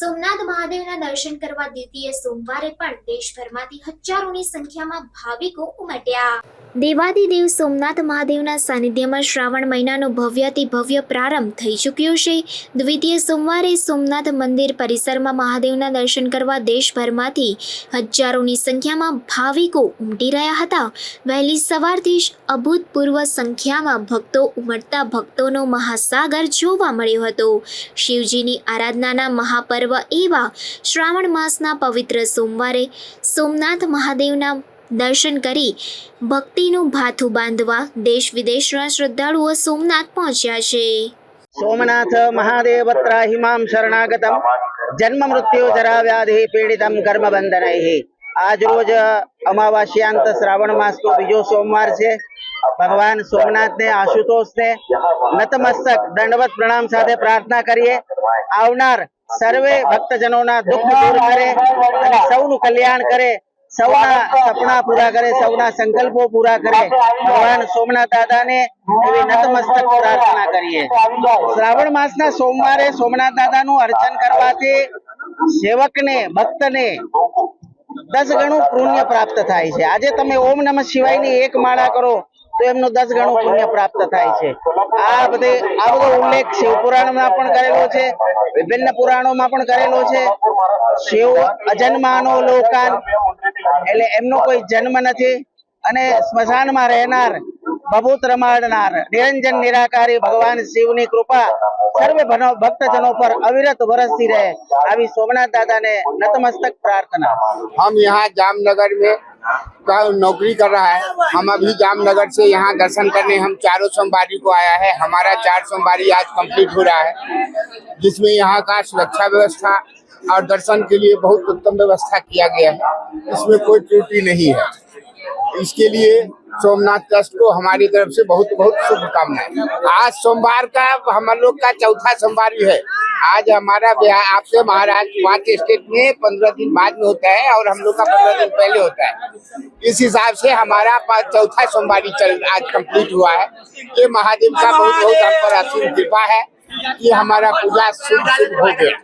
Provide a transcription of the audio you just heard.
મહાદેવના દર્શન કરવા દ્વિતીય સોમવારે પણ દેશભરમાંથી હજારોની સંખ્યામાં ભાવિકો ઉમટ્યા. દેવાદિદેવ સોમનાથ મહાદેવના સાનિધ્યમાં શ્રાવણ મહિનાનો ભવ્યથી ભવ્ય પ્રારંભ થઈ ચૂક્યો છે. દ્વિતીય સોમવારે સોમનાથ મંદિર પરિસરમાં મહાદેવના દર્શન કરવા દેશભરમાંથી હજારોની સંખ્યામાં ભાવિકો ઉમટી રહ્યા હતા. વહેલી સવારથી જ અભૂતપૂર્વ સંખ્યામાં ભક્તો ઉમટતા ભક્તોનો મહાસાગર જોવા મળ્યો હતો. શિવજીની આરાધનાના મહાપર્વ એવા શ્રાવણ માસના પવિત્ર સોમવારે સોમનાથ મહાદેવના દર્શન કરી ભક્તિનું ભાથું બાંધવા દેશ વિદેશના શ્રદ્ધાળુઓ સોમનાથ પહોંચ્યા છે. સોમનાથ મહાદેવ ત્રાહિમામ શરણાગતમ. જન્મ મૃત્યુ જરા વ્યાધિ પીડિતમ કર્મ બંધનૈ આજ રોજ અમાવાસ્યાંત શ્રાવણ માસનો બીજો સોમવાર છે. ભગવાન સોમનાથને આશુતોષને નતમસ્તક દંડવત પ્રણામ સાથે પ્રાર્થના કરીએ. આવનાર સર્વે ભક્તજનોના દુઃખ દૂર કરે અને સૌનું કલ્યાણ કરે. સૌના સપના પૂરા કરે, સૌના સંકલ્પો પૂરા કરે. ભગવાન સોમનાથ દાદાને એવી નતમસ્તક પ્રાર્થના કરીએ. શ્રાવણ માસના સોમવારે સોમનાથ દાદાનું અર્ચન કરવાથી સેવકને, ભક્તને દસ ગણું પુણ્ય પ્રાપ્ત થાય છે. આજે તમે ઓમ નમઃ શિવાયની એક માળા કરો. તો એમનું દસ ગણું પુણ્ય પ્રાપ્ત થાય છે. આ બધે, આ બધો ઉલ્લેખ શિવ પણ કરેલો છે, વિભિન્ન પુરાણોમાં પણ કરેલો છે. શિવ અજન્માનો લોકાન, એટલે એમનો કોઈ જન્મ નથી. અને સ્મશાનમાં રહેનાર બબૂત રમાડનાર, નિરંજન નિરાકારી ભગવાન શિવની કૃપા સર્વે ભક્તજનો પર અવિરત વરસતી રહે, આવી સોમનાથ દાદાને નતમસ્તક પ્રાર્થના. હમ યહાં જામનગર મેં का नौकरी कर रहा है। हम अभी जामनगर से यहाँ दर्शन करने, हम चारों सोमवारी को आया है। हमारा चार सोमवारी आज कंप्लीट हो रहा है। जिसमें यहाँ का सुरक्षा व्यवस्था और दर्शन के लिए बहुत उत्तम व्यवस्था किया गया है। इसमें कोई त्रुटि नहीं है। इसके लिए सोमनाथ ट्रस्ट को हमारी तरफ़ से बहुत बहुत शुभकामनाएँ। आज सोमवार का, हम लोग का चौथा सोमवार है। आज हमारा बिहार आपसे महाराज पाँच स्टेट में पंद्रह दिन बाद में होता है और हम लोग का पंद्रह दिन पहले होता है। इस हिसाब से हमारा चौथा सोमवारी चल आज कंप्लीट हुआ है। ये महादेव का बहुत बहुत हम पर असीम कृपा है कि हमारा पूजा शुभ शुभ हो गया।